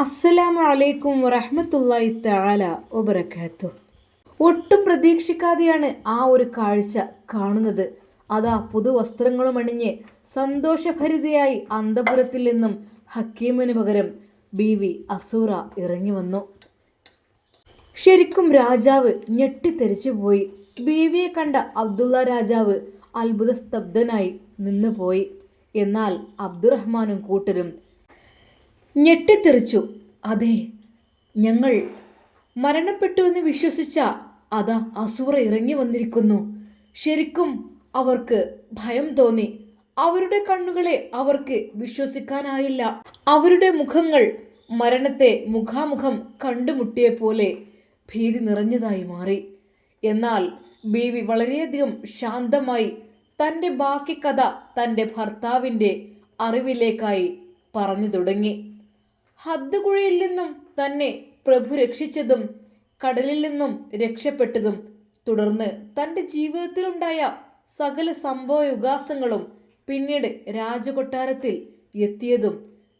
അസ്സലാമു അലൈക്കും വറഹ്മത്തുള്ളാഹി തആല വബറകാതുഹു. ഒട്ടും പ്രതീക്ഷിക്കാതെയാണ് ആ ഒരു കാഴ്ച കാണുന്നത്. അതാ പുതുവസ്ത്രങ്ങളും അണിഞ്ഞ് സന്തോഷഭരിതയായി അന്തപുരത്തിൽ നിന്നും ഹക്കീമിന് പകരം ബി വി അസൂറ ഇറങ്ങി വന്നു. ശരിക്കും രാജാവ് ഞെട്ടിത്തെറിച്ചു പോയി. ബീവിയെ കണ്ട അബ്ദുള്ള രാജാവ് അത്ഭുത സ്തബ്ധനായി നിന്നുപോയി. എന്നാൽ അബ്ദുറഹ്മാനും കൂട്ടരും ഞെട്ടിത്തെറിച്ചു. അതെ ഞങ്ങൾ മരണപ്പെട്ടു എന്ന് വിശ്വസിച്ച അതാ അസൂറ ഇറങ്ങി വന്നിരിക്കുന്നു. ശരിക്കും അവർക്ക് ഭയം തോന്നി. അവരുടെ കണ്ണുകളെ അവർക്ക് വിശ്വസിക്കാനായില്ല. അവരുടെ മുഖങ്ങൾ മരണത്തെ മുഖാമുഖം കണ്ടുമുട്ടിയ പോലെ ഭീതി നിറഞ്ഞതായി മാറി. എന്നാൽ ബീവി വളരെയധികം ശാന്തമായി തന്റെ ബാക്കി കഥ തന്റെ ഭർത്താവിന്റെ അറിവിലേക്കായി പറഞ്ഞു തുടങ്ങി. ഹദ്ദുകുഴിയിൽ നിന്നും തന്നെ പ്രഭു രക്ഷിച്ചതും കടലിൽ നിന്നും രക്ഷപ്പെട്ടതും തുടർന്ന് തന്റെ ജീവിതത്തിലുണ്ടായ സകല സംഭവ വികാസങ്ങളും പിന്നീട് രാജകൊട്ടാരത്തിൽ എത്തിയതും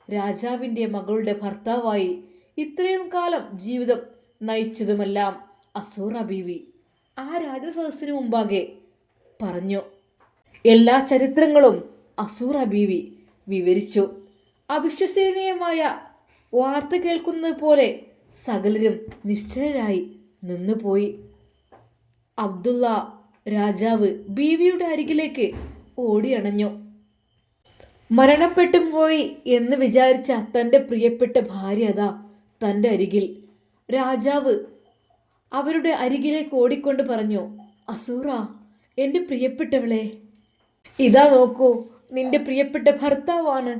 രാജാവിന്റെ മകളുടെ ഭർത്താവായി ഇത്രയും കാലം ജീവിതം നയിച്ചതുമെല്ലാം അസൂറ ബീവി ആ രാജസദസ്സിന് മുമ്പാകെ പറഞ്ഞു. എല്ലാ ചരിത്രങ്ങളും അസൂറ ബീവി വിവരിച്ചു. അവിശ്വസനീയമായ വാർത്ത കേൾക്കുന്നത് പോലെ സകലരും നിശ്ചലരായി നിന്നുപോയി. അബ്ദുള്ള രാജാവ് ബീവിയുടെ അരികിലേക്ക് ഓടിയണഞ്ഞു. മരണപ്പെട്ടും പോയി എന്ന് വിചാരിച്ച തന്റെ പ്രിയപ്പെട്ട ഭാര്യ അതാ തന്റെ അരികിൽ. രാജാവ് അവരുടെ അരികിലേക്ക് ഓടിക്കൊണ്ട് പറഞ്ഞു അസൂറ എന്റെ പ്രിയപ്പെട്ടവളെ ഇതാ നോക്കൂ നിന്റെ പ്രിയപ്പെട്ട ഭർത്താവാണ്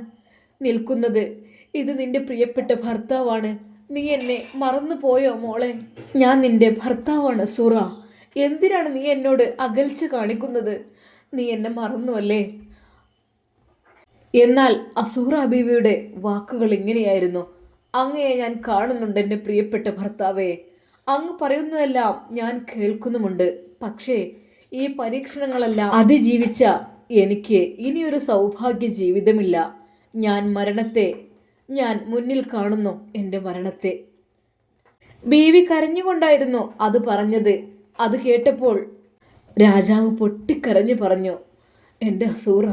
നിൽക്കുന്നത്. ഇത് നിന്റെ പ്രിയപ്പെട്ട ഭർത്താവാണ്. നീ എന്നെ മറന്നു പോയോ മോളെ? ഞാൻ നിന്റെ ഭർത്താവാണ് സുറ. എന്തിനാണ് നീ എന്നോട് അകൽച്ച കാണിക്കുന്നത്? നീ എന്നെ മറന്നു അല്ലേ? എന്നാൽ അസൂറ ബീവിയുടെ വാക്കുകൾ ഇങ്ങനെയായിരുന്നു. അങ്ങയെ ഞാൻ കാണുന്നുണ്ട് എന്റെ പ്രിയപ്പെട്ട ഭർത്താവേ. അങ്ങ് പറയുന്നതെല്ലാം ഞാൻ കേൾക്കുന്നുമുണ്ട്. പക്ഷേ ഈ പരീക്ഷണങ്ങളെല്ലാം അതിജീവിച്ച എനിക്ക് ഇനിയൊരു സൗഭാഗ്യ ജീവിതമില്ല ഞാൻ മരണത്തെ ഞാൻ മുന്നിൽ കാണുന്നു എന്റെ മരണത്തെ. ബീവി കരഞ്ഞുകൊണ്ടായിരുന്നു അത് പറഞ്ഞത്. അത് കേട്ടപ്പോൾ രാജാവ് പൊട്ടിക്കരഞ്ഞു പറഞ്ഞു എന്റെ അസൂറ.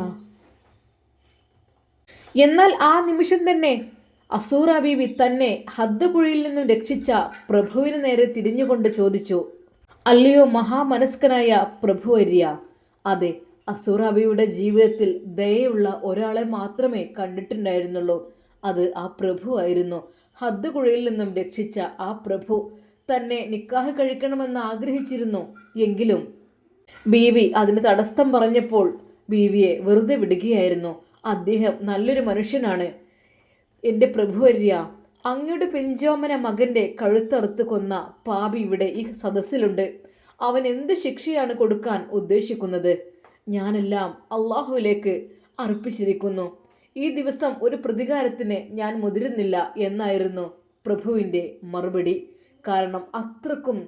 എന്നാൽ ആ നിമിഷം തന്നെ അസൂറ ബീവി തന്നെ ഹദ്ദപുഴയിൽ നിന്നും രക്ഷിച്ച പ്രഭുവിന് നേരെ തിരിഞ്ഞുകൊണ്ട് ചോദിച്ചു അല്ലയോ മഹാമനസ്കനായ പ്രഭു വര്യ അതെ അസൂറ ബീവിയുടെ ജീവിതത്തിൽ ദയയുള്ള ഒരാളെ മാത്രമേ കണ്ടിട്ടുണ്ടായിരുന്നുള്ളൂ. അത് ആ പ്രഭു ആയിരുന്നു. ഹദ്ദുകുഴിയിൽ നിന്നും രക്ഷിച്ച ആ പ്രഭു തന്നെ നിക്കാഹ് കഴിക്കണമെന്ന് ആഗ്രഹിച്ചിരുന്നു. എങ്കിലും ബീവി അതിന് തടസ്സം പറഞ്ഞപ്പോൾ ബീവിയെ വെറുതെ വിടുകയായിരുന്നു. അദ്ദേഹം നല്ലൊരു മനുഷ്യനാണ്. എന്റെ പ്രഭുവര്യ അങ്ങയുടെ പിഞ്ചോമന മകന്റെ കഴുത്തറുത്ത് കൊന്ന പാപി ഇവിടെ ഈ സദസ്സിലുണ്ട്. അവൻ എന്ത് ശിക്ഷയാണ് കൊടുക്കാൻ ഉദ്ദേശിക്കുന്നത്? ഞാനെല്ലാം അള്ളാഹുവിലേക്ക് അർപ്പിച്ചിരിക്കുന്നു. ഈ ദിവസം ഒരു പ്രതികാരത്തിന് ഞാൻ മുതിരുന്നില്ല എന്നായിരുന്നു പ്രഭുവിന്റെ മറുപടി. കാരണം അത്രക്കും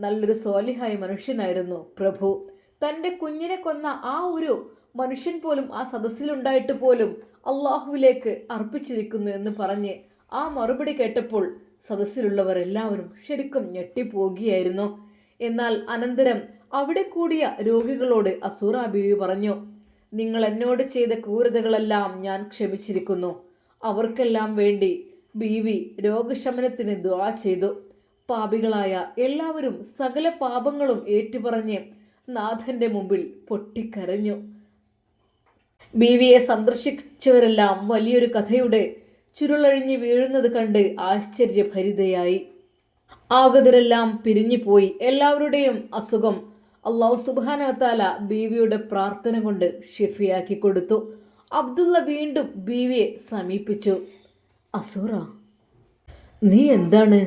നല്ലൊരു സോലിഹായ മനുഷ്യനായിരുന്നു പ്രഭു. തന്റെ കുഞ്ഞിനെ കൊന്ന ആ ഒരു മനുഷ്യൻ പോലും ആ സദസ്സിലുണ്ടായിട്ട് പോലും അള്ളാഹുവിലേക്ക് അർപ്പിച്ചിരിക്കുന്നു എന്ന് പറഞ്ഞ് ആ മറുപടി കേട്ടപ്പോൾ സദസ്സിലുള്ളവർ എല്ലാവരും ശരിക്കും ഞെട്ടിപ്പോകുകയായിരുന്നു. എന്നാൽ അനന്തരം അവിടെ കൂടിയ രോഗികളോട് അസൂറ പറഞ്ഞു നിങ്ങൾ എന്നോട് ചെയ്ത ക്രൂരതകളെല്ലാം ഞാൻ ക്ഷമിച്ചിരിക്കുന്നു. അവർക്കെല്ലാം വേണ്ടി ബീവി രോഗശമനത്തിന് ദ്വാ ചെയ്തു. പാപികളായ എല്ലാവരും സകല പാപങ്ങളും ഏറ്റുപറഞ്ഞ് നാഥന്റെ മുമ്പിൽ പൊട്ടിക്കരഞ്ഞു. ബീവിയെ സന്ദർശിച്ചവരെല്ലാം വലിയൊരു കഥയുടെ ചുരുളഴിഞ്ഞ് വീഴുന്നത് കണ്ട് ആശ്ചര്യഭരിതയായി. ആഗതരെല്ലാം പിരിഞ്ഞുപോയി. എല്ലാവരുടെയും അസുഖം അള്ളാഹു സുബാനവത്താല ബീവിയുടെ പ്രാർത്ഥന കൊണ്ട് ഷിഫിയാക്കി കൊടുത്തു. അബ്ദുള്ള വീണ്ടും ബീവിയെ സമീപിച്ചു. അസൂറ നീ എന്താണ്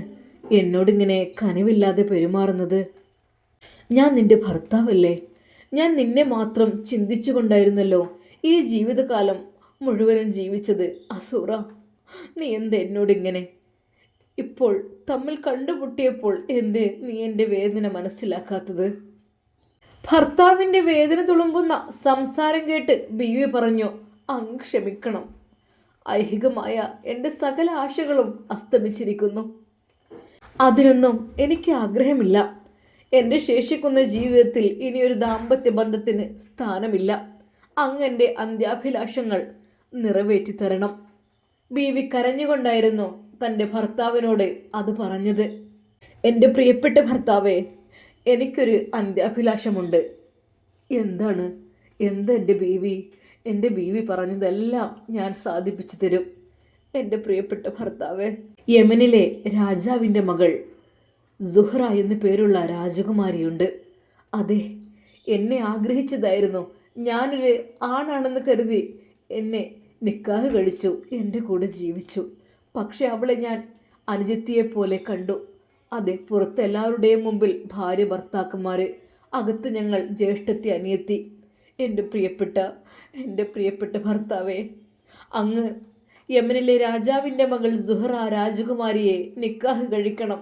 എന്നോടിങ്ങനെ കനിവില്ലാതെ പെരുമാറുന്നത്? ഞാൻ നിന്റെ ഭർത്താവല്ലേ? ഞാൻ നിന്നെ മാത്രം ചിന്തിച്ചുകൊണ്ടായിരുന്നല്ലോ ഈ ജീവിതകാലം മുഴുവനും ജീവിച്ചത് അസൂറ. നീ എന്ത് എന്നോടിങ്ങനെ ഇപ്പോൾ തമ്മിൽ കണ്ടുമുട്ടിയപ്പോൾ എന്ത് നീ എന്റെ വേദന മനസ്സിലാക്കാത്തത്? ഭർത്താവിന്റെ വേദന തുളുമ്പുന്ന സംസാരം കേട്ട് ബീവി പറഞ്ഞു അങ്ങ് ക്ഷമിക്കണം. ഐഹികമായ എന്റെ സകല ആശകളും അസ്തമിച്ചിരിക്കുന്നു. അതിനൊന്നും എനിക്ക് ആഗ്രഹമില്ല. എന്റെ ശേഷിക്കുന്ന ജീവിതത്തിൽ ഇനിയൊരു ദാമ്പത്യ ബന്ധത്തിന് സ്ഥാനമില്ല. അങ്ങന്റെ അന്ത്യാഭിലാഷങ്ങൾ നിറവേറ്റി തരണം ബീവി കരഞ്ഞുകൊണ്ടായിരുന്നു തന്റെ ഭർത്താവിനോട് അത് പറഞ്ഞത്. എന്റെ പ്രിയപ്പെട്ട ഭർത്താവേ എനിക്കൊരു അന്ത്യാഭിലാഷമുണ്ട് എന്താണ്? എന്താ എന്റെ ബീവി എന്റെ ബീവി പറഞ്ഞതെല്ലാം ഞാൻ സാധിപ്പിച്ചു തരും. എന്റെ പ്രിയപ്പെട്ട ഭർത്താവേ യമനിലെ രാജാവിന്റെ മകൾ സുഹ്റ എന്നു പേരുള്ള രാജകുമാരിയുണ്ട്. അതെ എന്നെ ആഗ്രഹിച്ചതായിരുന്നു. ഞാനൊരു ആണാണെന്ന് കരുതി എന്നെ നിക്കാഹ് കഴിച്ചു എന്റെ കൂടെ ജീവിച്ചു. പക്ഷെ അവളെ ഞാൻ അനുജത്തിയെപ്പോലെ കണ്ടു. അതെ പുറത്ത് എല്ലാവരുടെയും മുമ്പിൽ ഭാര്യ ഭർത്താക്കന്മാര് അകത്ത് ഞങ്ങൾ ജ്യേഷ്ഠത്തി അനിയത്തി. എന്റെ പ്രിയപ്പെട്ട എന്റെ പ്രിയപ്പെട്ട ഭർത്താവേ അങ്ങ് യമനിലെ രാജാവിന്റെ മകൾ സുഹറ രാജകുമാരിയെ നിക്കാഹ് കഴിക്കണം.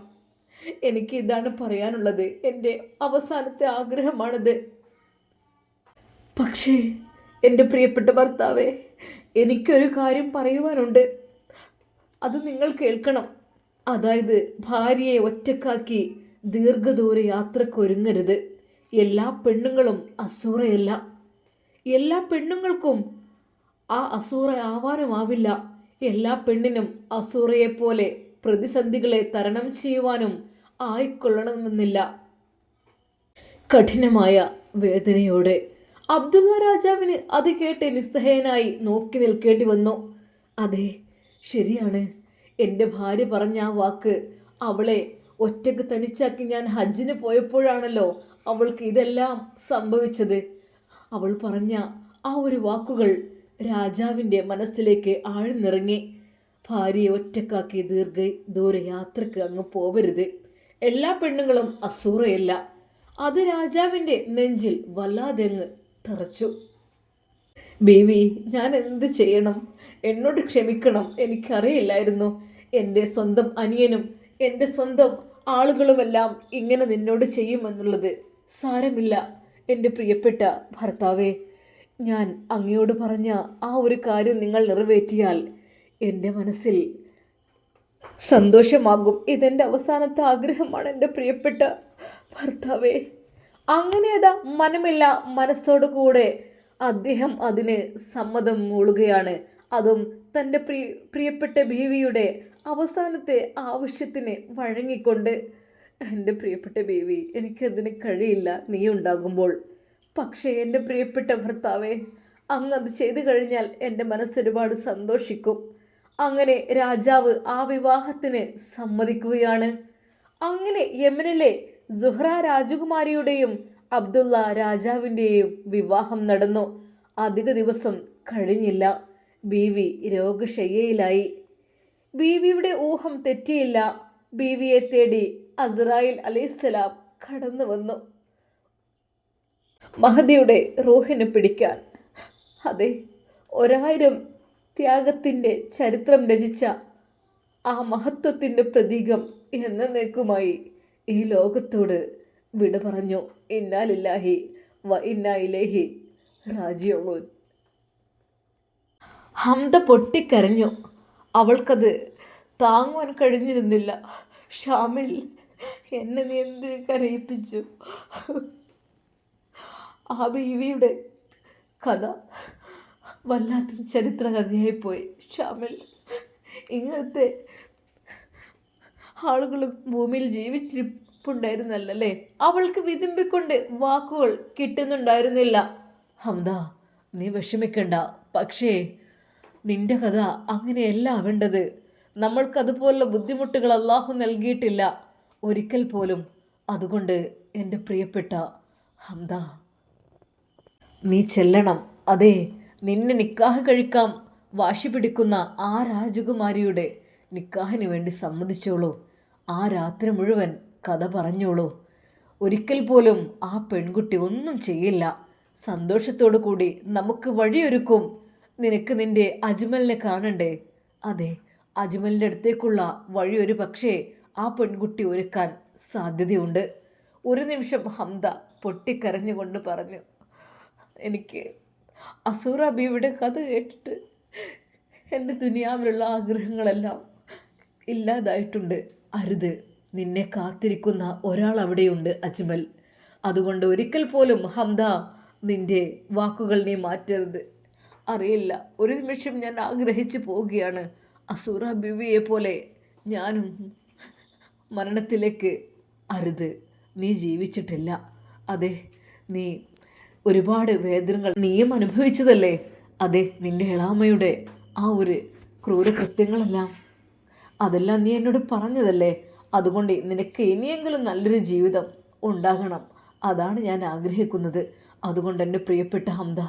എനിക്ക് ഇതാണ് പറയാനുള്ളത്. എന്റെ അവസാനത്തെ ആഗ്രഹമാണിത്. പക്ഷേ എന്റെ പ്രിയപ്പെട്ട ഭർത്താവേ എനിക്കൊരു കാര്യം പറയുവാനുണ്ട്. അത് നിങ്ങൾ കേൾക്കണം. അതായത് ഭാര്യയെ ഒറ്റക്കാക്കി ദീർഘദൂര യാത്രക്കൊരുങ്ങരുത്. എല്ലാ പെണ്ണുങ്ങളും അസൂറയല്ല. എല്ലാ പെണ്ണുങ്ങൾക്കും ആ അസൂറ ആവാനുമാവില്ല. എല്ലാ പെണ്ണിനും അസൂറയെപ്പോലെ പ്രതിസന്ധികളെ തരണം ചെയ്യുവാനും ആയിക്കൊള്ളണമെന്നില്ല. കഠിനമായ വേദനയോടെ അബ്ദുള്ള രാജാവിന് അത് കേട്ട് നിസ്സഹയനായി നോക്കി നിൽക്കേണ്ടി വന്നു. അതെ ശരിയാണ്. എന്റെ ഭാര്യ പറഞ്ഞ ആ വാക്ക് അവളെ ഒറ്റയ്ക്ക് തനിച്ചാക്കി ഞാൻ ഹജ്ജിന് പോയപ്പോഴാണല്ലോ അവൾക്ക് ഇതെല്ലാം സംഭവിച്ചത്. അവൾ പറഞ്ഞ ആ ഒരു വാക്കുകൾ രാജാവിന്റെ മനസ്സിലേക്ക് ആഴ്ന്നിറങ്ങി. ഭാര്യയെ ഒറ്റക്കാക്കി ദീർഘ ദൂര യാത്രയ്ക്ക് അങ്ങ് പോവരുത്. എല്ലാ പെണ്ണുങ്ങളും അസൂറയല്ല. അത് രാജാവിന്റെ നെഞ്ചിൽ വല്ലാതെ അങ്ങ് തറച്ചു. ബേബി ഞാൻ എന്ത് ചെയ്യണം? എന്നോട് ക്ഷമിക്കണം. എനിക്കറിയില്ലായിരുന്നു. എന്റെ സ്വന്തം അനിയനും എന്റെ സ്വന്തം ആളുകളുമെല്ലാം ഇങ്ങനെ നിന്നോട് ചെയ്യുമെന്നുള്ളത് സാരമില്ല. എന്റെ പ്രിയപ്പെട്ട ഭർത്താവേ ഞാൻ അങ്ങയോട് പറഞ്ഞ ആ ഒരു കാര്യം നിങ്ങൾ നിറവേറ്റിയാൽ എന്റെ മനസ്സിൽ സന്തോഷമാകും. ഇതെന്റെ അവസാനത്തെ ആഗ്രഹമാണ് എന്റെ പ്രിയപ്പെട്ട ഭർത്താവേ. അങ്ങനെ അതാ മനമില്ല മനസ്സോടു കൂടെ അദ്ദേഹം അതിന് സമ്മതം മൂളുകയാണ്. അതും തന്റെ പ്രിയ പ്രിയപ്പെട്ട ബീവിയുടെ അവസാനത്തെ ആവശ്യത്തിന് വഴങ്ങിക്കൊണ്ട് എന്റെ പ്രിയപ്പെട്ട ബീവി എനിക്കതിന് കഴിയില്ല. നീ ഉണ്ടാകുമ്പോൾ. പക്ഷേ എന്റെ പ്രിയപ്പെട്ട ഭർത്താവേ അങ്ങ് അത് ചെയ്തു കഴിഞ്ഞാൽ എന്റെ മനസ്സൊരുപാട് സന്തോഷിക്കും. അങ്ങനെ രാജാവ് ആ വിവാഹത്തിന് സമ്മതിക്കുകയാണ്. അങ്ങനെ യമനിലെ സുഹ്റ രാജകുമാരിയുടെയും അബ്ദുള്ള രാജാവിന്റെയും വിവാഹം നടന്നു. അധിക ദിവസം കഴിഞ്ഞില്ല. ബീവി രോഗശയ്യയിലായി ബീവിയുടെ ഊഹം തെറ്റിയില്ല. ബീവിയെ തേടി അസ്രായിൽ അലൈഹിസ്സലാം കടന്നു വന്നു. മഹദിയുടെ റൂഹിന് പിടിക്കാൻ. അതെ ഒരായിരം ത്യാഗത്തിന്റെ ചരിത്രം രചിച്ച ആ മഹത്വത്തിന്റെ പ്രതീകം എന്നേക്കുമായി ഈ ലോകത്തോട് വിട പറഞ്ഞു. ഇന്നാലില്ലാഹി വ ഇന്നായിലേഹി റാജിയോൻ ഹംദ പൊട്ടിക്കരഞ്ഞു. അവൾക്കത് താങ്ങുവാൻ കഴിഞ്ഞിരുന്നില്ല. ഷാമിൽ എന്നെ നീ എന്ത് കരയിപ്പിച്ചു? ആ ബീവിയുടെ കഥ വല്ലാത്തൊരു ചരിത്ര കഥയായിപ്പോയി ഷാമിൽ ഇങ്ങനത്തെ ആളുകൾ ഭൂമിയിൽ ജീവിച്ചിരിപ്പുണ്ടായിരുന്നല്ലേ അവൾക്ക് വിതുമ്പിക്കൊണ്ട് വാക്കുകൾ കിട്ടുന്നുണ്ടായിരുന്നില്ല. ഹംദ നീ വിഷമിക്കണ്ട. പക്ഷേ നിന്റെ കഥ അങ്ങനെയല്ല ആവേണ്ടത് നമ്മൾക്കതുപോലുള്ള ബുദ്ധിമുട്ടുകൾ അള്ളാഹു നൽകിയിട്ടില്ല. ഒരിക്കൽ പോലും അതുകൊണ്ട് എന്റെ പ്രിയപ്പെട്ട ഹംദ നീ ചെല്ലണം. അതെ നിന്നെ നിക്കാഹ് കഴിക്കാം. വാശി പിടിക്കുന്ന ആ രാജകുമാരിയുടെ നിക്കാഹിന് വേണ്ടി സമ്മതിച്ചോളൂ. ആ രാത്രി മുഴുവൻ കഥ പറഞ്ഞോളൂ. ഒരിക്കൽ പോലും ആ പെൺകുട്ടി ഒന്നും ചെയ്യില്ല. സന്തോഷത്തോടു കൂടി നമുക്ക് വഴിയൊരുക്കും. നിനക്ക് നിന്റെ അജ്മലിനെ കാണണ്ടേ? അതെ അജ്മലിന്റെ അടുത്തേക്കുള്ള വഴി ഒരു പക്ഷേ ആ പെൺകുട്ടി ഒരുക്കാൻ സാധ്യതയുണ്ട്. ഒരു നിമിഷം ഹംദ പൊട്ടിക്കരഞ്ഞുകൊണ്ട് പറഞ്ഞു എനിക്ക് അസൂറ ബീവിയുടെ കഥ കേട്ടിട്ട് എന്റെ ദുനിയാവിലുള്ള ആഗ്രഹങ്ങളെല്ലാം ഇല്ലാതായിട്ടുണ്ട്. അരുത് നിന്നെ കാത്തിരിക്കുന്ന ഒരാൾ അവിടെയുണ്ട് അജ്മൽ. അതുകൊണ്ട് ഒരിക്കൽ പോലും ഹംദ നിന്റെ വാക്കുകൾ നീ മാറ്റരുത്. അറിയില്ല. ഒരു നിമിഷം ഞാൻ ആഗ്രഹിച്ചു പോവുകയാണ്. അസൂറ ബിവിയെ പോലെ ഞാനും മരണത്തിലേക്ക് അരുത്. നീ ജീവിച്ചിട്ടില്ല. അതെ നീ ഒരുപാട് വേദനകൾ നീയും അനുഭവിച്ചതല്ലേ? അതെ നിന്റെ ഇളാമയുടെ ആ ഒരു ക്രൂരകൃത്യങ്ങളെല്ലാം അതെല്ലാം നീ എന്നോട് പറഞ്ഞതല്ലേ? അതുകൊണ്ട് നിനക്ക് ഇനിയെങ്കിലും നല്ലൊരു ജീവിതം ഉണ്ടാകണം. അതാണ് ഞാൻ ആഗ്രഹിക്കുന്നത്. അതുകൊണ്ട് എന്റെ പ്രിയപ്പെട്ട ഹംദ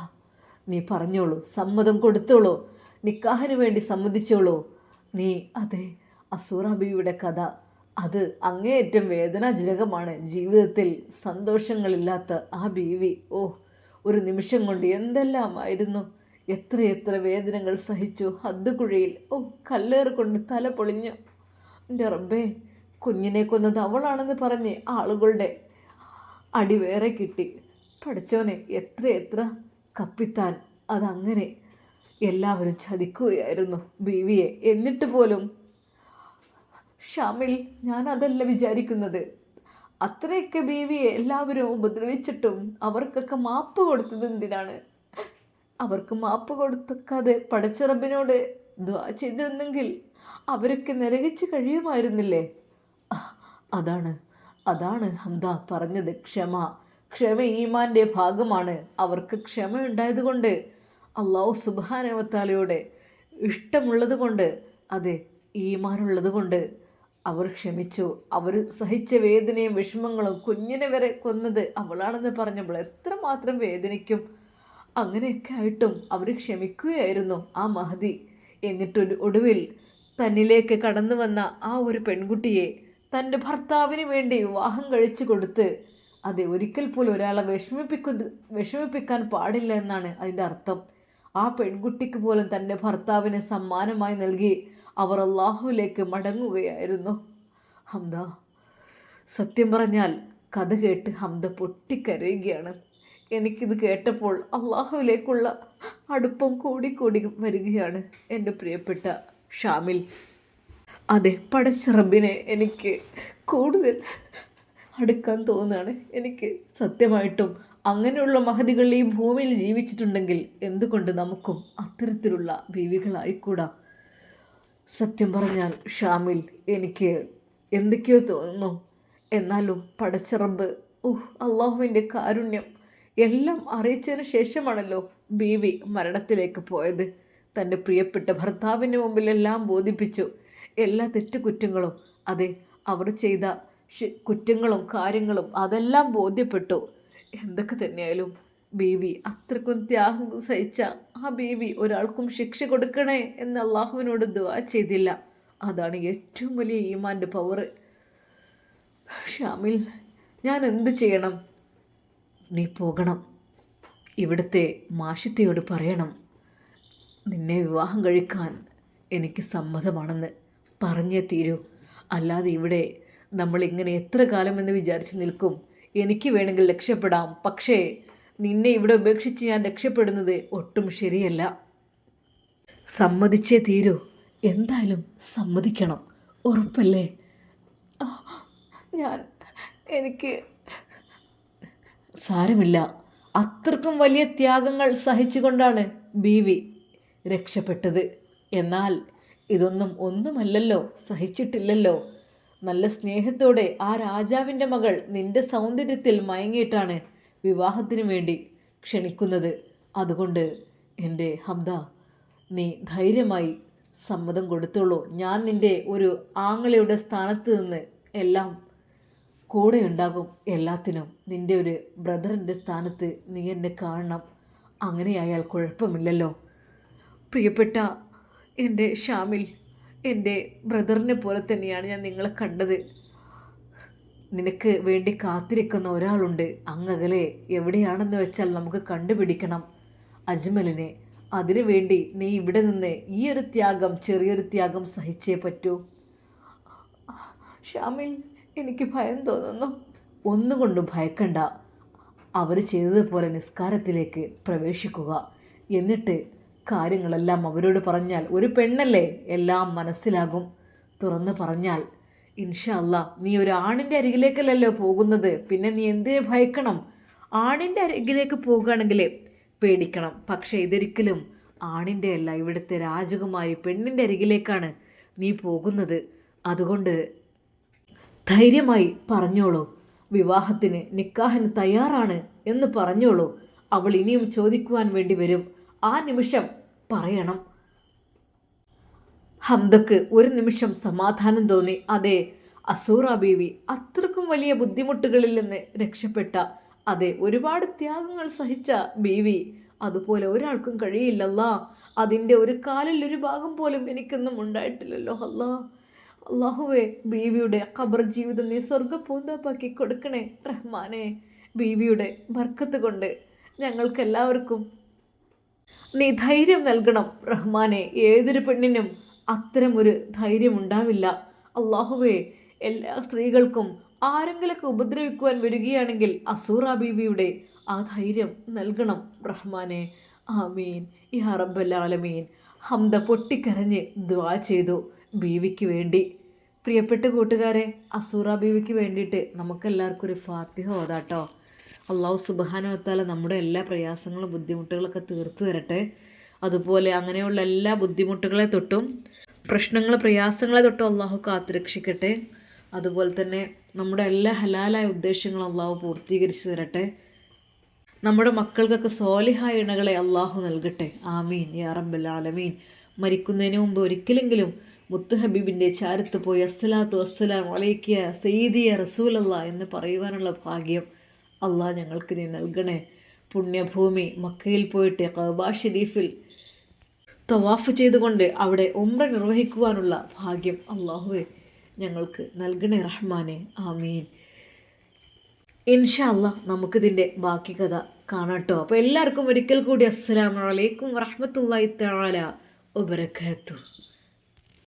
നീ പറഞ്ഞോളൂ സമ്മതം കൊടുത്തോളൂ നിക്കാഹിന് വേണ്ടി സമ്മതിച്ചോളൂ. നീ അതെ അസൂറ ബീവിയുടെ കഥ. അത് അങ്ങേയറ്റം വേദനാജനകമാണ് ജീവിതത്തിൽ. സന്തോഷങ്ങളില്ലാത്ത ആ ബീവി ഓ ഒരു നിമിഷം കൊണ്ട് എന്തെല്ലാമായിരുന്നു. എത്രയെത്ര വേദനകൾ സഹിച്ചു. ഹദ്ദുകുഴിയിൽ ഓ കല്ലേറ് കൊണ്ട് തല പൊളിഞ്ഞു. എന്റെ റബ്ബേ കുഞ്ഞിനെ കൊന്നത് അവളാണെന്ന് പറഞ്ഞ് ആളുകളുടെ അടിവേറെ കിട്ടി. പഠിച്ചവനെ എത്ര എത്ര കപ്പിത്താൻ അതങ്ങനെ എല്ലാവരും ചതിക്കുകയായിരുന്നു ബീവിയെ. എന്നിട്ട് പോലും ഷാമിൽ ഞാൻ അതല്ല വിചാരിക്കുന്നത്. അത്രയൊക്കെ ബീവിയെ എല്ലാവരും ഉപദ്രവിച്ചിട്ടും അവർക്കൊക്കെ മാപ്പ് കൊടുത്തത് എന്തിനാണ്? അവർക്ക് മാപ്പ് കൊടുക്കാതെ പടച്ചിറബിനോട് ദ്വാ ചെയ്തിരുന്നെങ്കിൽ അവരൊക്കെ നരകിച്ച് കഴിയുമായിരുന്നില്ലേ? അതാണ് അതാണ് ഹംദ പറഞ്ഞത് ക്ഷമ. ക്ഷമ ഈമാന്റെ ഭാഗമാണ്. അവർക്ക് ക്ഷമ ഉണ്ടായതുകൊണ്ട് അള്ളാഹു സുബാനവത്താലയുടെ ഇഷ്ടമുള്ളത് കൊണ്ട് അതെ ഈമാനുള്ളത് കൊണ്ട് അവർ ക്ഷമിച്ചു. അവർ സഹിച്ച വേദനയും വിഷമങ്ങളും കുഞ്ഞിനെ വരെ കൊന്നത് അവളാണെന്ന് പറഞ്ഞപ്പോൾ എത്രമാത്രം വേദനിക്കും. അങ്ങനെയൊക്കെ ആയിട്ടും അവർ ക്ഷമിക്കുകയായിരുന്നു ആ മഹതി എന്നിട്ടൊരു ഒടുവിൽ തന്നിലേക്ക് കടന്നു വന്ന ആ ഒരു പെൺകുട്ടിയെ തന്റെ ഭർത്താവിന് വേണ്ടി വിവാഹം കഴിച്ചു കൊടുത്ത് അതെ ഒരിക്കൽ പോലും ഒരാളെ വിഷമിപ്പിക്കുന്ന വിഷമിപ്പിക്കാൻ പാടില്ല എന്നാണ് അതിന്റെ അർത്ഥം. ആ പെൺകുട്ടിക്ക് പോലും തന്റെ ഭർത്താവിന് സമ്മാനമായി നൽകി അവർ അള്ളാഹുവിലേക്ക് മടങ്ങുകയായിരുന്നു. ഹംദ സത്യം പറഞ്ഞാൽ കഥ കേട്ട് ഹംദ പൊട്ടിക്കരയുകയാണ്. എനിക്കിത് കേട്ടപ്പോൾ അള്ളാഹുവിലേക്കുള്ള അടുപ്പം കൂടിക്കൂടി വരികയാണ് എന്റെ പ്രിയപ്പെട്ട ഷാമിൽ. അതെ പടച്ചിറബിനെ എനിക്ക് കൂടുതൽ അടുക്കാൻ തോന്നുകയാണ് എനിക്ക് സത്യമായിട്ടും അങ്ങനെയുള്ള മഹതികൾ ഈ ഭൂമിയിൽ ജീവിച്ചിട്ടുണ്ടെങ്കിൽ എന്തുകൊണ്ട് നമുക്കും അത്തരത്തിലുള്ള ബീവികളായിക്കൂടാ? സത്യം പറഞ്ഞാൽ ഷാമിൽ എനിക്ക് എന്തൊക്കെയോ തോന്നുന്നു. എന്നാലും പടച്ചിറമ്പ് ഓഹ് അള്ളാഹുവിന്റെ കാരുണ്യം എല്ലാം അറിയിച്ചതിന് ശേഷമാണല്ലോ ബീവി മരണത്തിലേക്ക് പോയത്. തന്റെ പ്രിയപ്പെട്ട ഭർത്താവിന്റെ മുമ്പിൽ എല്ലാം ബോധിപ്പിച്ചു എല്ലാ തെറ്റുകുറ്റങ്ങളും. അതെ അവർ ചെയ്ത കുറ്റങ്ങളും കാര്യങ്ങളും അതെല്ലാം ബോധ്യപ്പെട്ടു. എന്തൊക്കെ തന്നെയായാലും ബീവി അത്രക്കും ത്യാഗം സഹിച്ച ആ ബീവി ഒരാൾക്കും ശിക്ഷ കൊടുക്കണേ എന്ന് അള്ളാഹുവിനോട് ദുവാ ചെയ്തില്ല. അതാണ് ഏറ്റവും വലിയ ഈമാന്റെ പവർ ഷാമിൽ ഞാൻ എന്ത് ചെയ്യണം? നീ പോകണം. ഇവിടുത്തെ മാഷിത്തയോട് പറയണം. നിന്നെ വിവാഹം കഴിക്കാൻ എനിക്ക് സമ്മതമാണെന്ന്. പറഞ്ഞേ തീരൂ. അല്ലാതെ ഇവിടെ നമ്മൾ ഇങ്ങനെ എത്ര കാലം എന്ന് വിചാരിച്ച് നിൽക്കും. എനിക്ക് വേണമെങ്കിൽ രക്ഷപ്പെടാം. പക്ഷേ നിന്നെ ഇവിടെ ഉപേക്ഷിച്ച് ഞാൻ രക്ഷപ്പെടുന്നത് ഒട്ടും ശരിയല്ല. സമ്മതിച്ചേ തീരൂ. എന്തായാലും സമ്മതിക്കണം. ഉറപ്പല്ലേ? ഞാൻ എനിക്ക് സാരമില്ല. അത്രക്കും വലിയ ത്യാഗങ്ങൾ സഹിച്ചുകൊണ്ടാണ് ബി വി രക്ഷപ്പെട്ടത്. എന്നാൽ ഇതൊന്നും ഒന്നുമല്ലല്ലോ. സഹിച്ചിട്ടില്ലല്ലോ. നല്ല സ്നേഹത്തോടെ ആ രാജാവിന്റെ മകൾ നിന്റെ സൗന്ദര്യത്തിൽ മയങ്ങിയിട്ടാണ് വിവാഹത്തിന് വേണ്ടി ക്ഷണിക്കുന്നത്. അതുകൊണ്ട് എന്റെ ഹംദ നീ ധൈര്യമായി സമ്മതം കൊടുത്തോളൂ. ഞാൻ നിന്റെ ഒരു ആങ്ങളയുടെ സ്ഥാനത്ത് നിന്ന് എല്ലാം കൂടെ ഉണ്ടാകും. എല്ലാത്തിനും നിന്റെ ഒരു ബ്രദറിന്റെ സ്ഥാനത്ത് നീ എന്നെ കാണണം. അങ്ങനെയായാൽ കുഴപ്പമില്ലല്ലോ. പ്രിയപ്പെട്ട എന്റെ ഷാമിൽ എന്റെ ബ്രദറിനെ പോലെ തന്നെയാണ് ഞാൻ നിങ്ങളെ കണ്ടത്. നിനക്ക് വേണ്ടി കാത്തിരിക്കുന്ന ഒരാളുണ്ട്. അങ്ങകലെ എവിടെയാണെന്ന് വെച്ചാൽ നമുക്ക് കണ്ടുപിടിക്കണം. അജ്മലിനെ അതിനുവേണ്ടി നീ ഇവിടെ നിന്ന് ഈ ഒരു ത്യാഗം ചെറിയൊരു ത്യാഗം സഹിച്ചേ പറ്റൂ. ഷാമിൽ എനിക്ക് ഭയം തോന്നുന്നു. ഒന്നുകൊണ്ടും ഭയക്കണ്ട. അവർ ചെയ്തതുപോലെ നിസ്കാരത്തിലേക്ക് പ്രവേശിക്കുക. എന്നിട്ട് കാര്യങ്ങളെല്ലാം അവരോട് പറഞ്ഞാൽ ഒരു പെണ്ണല്ലേ? എല്ലാം മനസ്സിലാകും. തുറന്നു പറഞ്ഞാൽ ഇൻഷാ അല്ലാ നീ ഒരു ആണിന്റെ അരികിലേക്കല്ലല്ലോ പോകുന്നത്. പിന്നെ നീ എന്തിനു ഭയക്കണം? ആണിന്റെ അരികിലേക്ക് പോകുകയാണെങ്കിൽ പേടിക്കണം. പക്ഷേ ഇതൊരിക്കലും ആണിന്റെ അല്ല. ഇവിടുത്തെ രാജകുമാരി പെണ്ണിന്റെ അരികിലേക്കാണ് നീ പോകുന്നത്. അതുകൊണ്ട് ധൈര്യമായി പറഞ്ഞോളൂ. വിവാഹത്തിന് നിക്കാഹന് തയ്യാറാണ് എന്ന് പറഞ്ഞോളൂ. അവൾ ഇനിയും ചോദിക്കുവാൻ വേണ്ടി വരും. ആ നിമിഷം പറയണം. ഹംദക്ക് ഒരു നിമിഷം സമാധാനം തോന്നി. അതെ അസൂറ ബീവി അത്രക്കും വലിയ ബുദ്ധിമുട്ടുകളിൽ നിന്ന് രക്ഷപ്പെട്ട അതെ ഒരുപാട് ത്യാഗങ്ങൾ സഹിച്ച ബീവി. അതുപോലെ ഒരാൾക്കും കഴിയില്ലല്ല. അതിന്റെ ഒരു കാലിൽ ഒരു ഭാഗം പോലും എനിക്കൊന്നും ഉണ്ടായിട്ടില്ലല്ലോ അല്ലാ. അള്ളാഹുവേ ബീവിയുടെ ഖബർ ജീവിതം നീ സ്വർഗ പൂന്തപ്പാക്കി കൊടുക്കണേ റഹ്മാനെ. ബീവിയുടെ ബർക്കത്ത് കൊണ്ട് ഞങ്ങൾക്കെല്ലാവർക്കും നീ ധൈര്യം നൽകണം റഹ്മാനെ. ഏതൊരു പെണ്ണിനും അത്തരമൊരു ധൈര്യം ഉണ്ടാവില്ല. അള്ളാഹുവേ എല്ലാ സ്ത്രീകൾക്കും ആരെങ്കിലൊക്കെ ഉപദ്രവിക്കുവാൻ വരികയാണെങ്കിൽ അസൂറ ബീവിയുടെ ആ ധൈര്യം നൽകണം റഹ്മാനെ. ആമീൻ. ഈ അറബല്ലാലമീൻ ഹംദ പൊട്ടിക്കരഞ്ഞ് ദ്വാ ചെയ്തു ബീവിക്ക് വേണ്ടി. പ്രിയപ്പെട്ട കൂട്ടുകാരെ അസൂറ ബീവിക്ക് വേണ്ടിയിട്ട് നമുക്കെല്ലാവർക്കും ഒരു ഫാത്തിഹ ഓതാട്ടോ. അള്ളാഹു സുബാനുവത്താല നമ്മുടെ എല്ലാ പ്രയാസങ്ങളും ബുദ്ധിമുട്ടുകളൊക്കെ തീർത്തു തരട്ടെ. അതുപോലെ അങ്ങനെയുള്ള എല്ലാ ബുദ്ധിമുട്ടുകളെ തൊട്ടും പ്രശ്നങ്ങൾ പ്രയാസങ്ങളെ തൊട്ടും അള്ളാഹു കാത്തുരക്ഷിക്കട്ടെ. അതുപോലെ തന്നെ നമ്മുടെ എല്ലാ ഹലാലായ ഉദ്ദേശങ്ങളും അള്ളാഹു പൂർത്തീകരിച്ചു തരട്ടെ. നമ്മുടെ മക്കൾക്കൊക്കെ സോലിഹായ ഇണകളെ അള്ളാഹു നൽകട്ടെ. ആമീൻ. യാ റബ്ബൽ ആലമീൻ. മരിക്കുന്നതിന് മുമ്പ് ഒരിക്കലെങ്കിലും മുത്ത് ഹബീബിന്റെ ചാരത്ത് പോയി അസ്സലാത്തു അസ്സലാം അലൈക്കിയ സെയ്ദിയ റസൂലല്ല എന്ന് പറയുവാനുള്ള ഭാഗ്യം അള്ളാഹ് ഞങ്ങൾക്ക് നീ നൽകണേ. പുണ്യഭൂമി മക്കയിൽ പോയിട്ട് കബാ ഷെരീഫിൽ തവാഫ് ചെയ്തുകൊണ്ട് അവിടെ ഉംറ നിർവഹിക്കുവാനുള്ള ഭാഗ്യം അള്ളാഹുവെ ഞങ്ങൾക്ക് നൽകണേ റഹ്മാനെ. ആമീൻ. ഇൻഷാ അല്ലാ നമുക്കിതിന്റെ ബാക്കി കഥ കാണാട്ടോ. അപ്പോൾ എല്ലാവർക്കും ഒരിക്കൽ കൂടി അസ്സലാമു അലൈക്കും വറഹ്മത്തുള്ളാഹി തആല വബറകാതുഹു.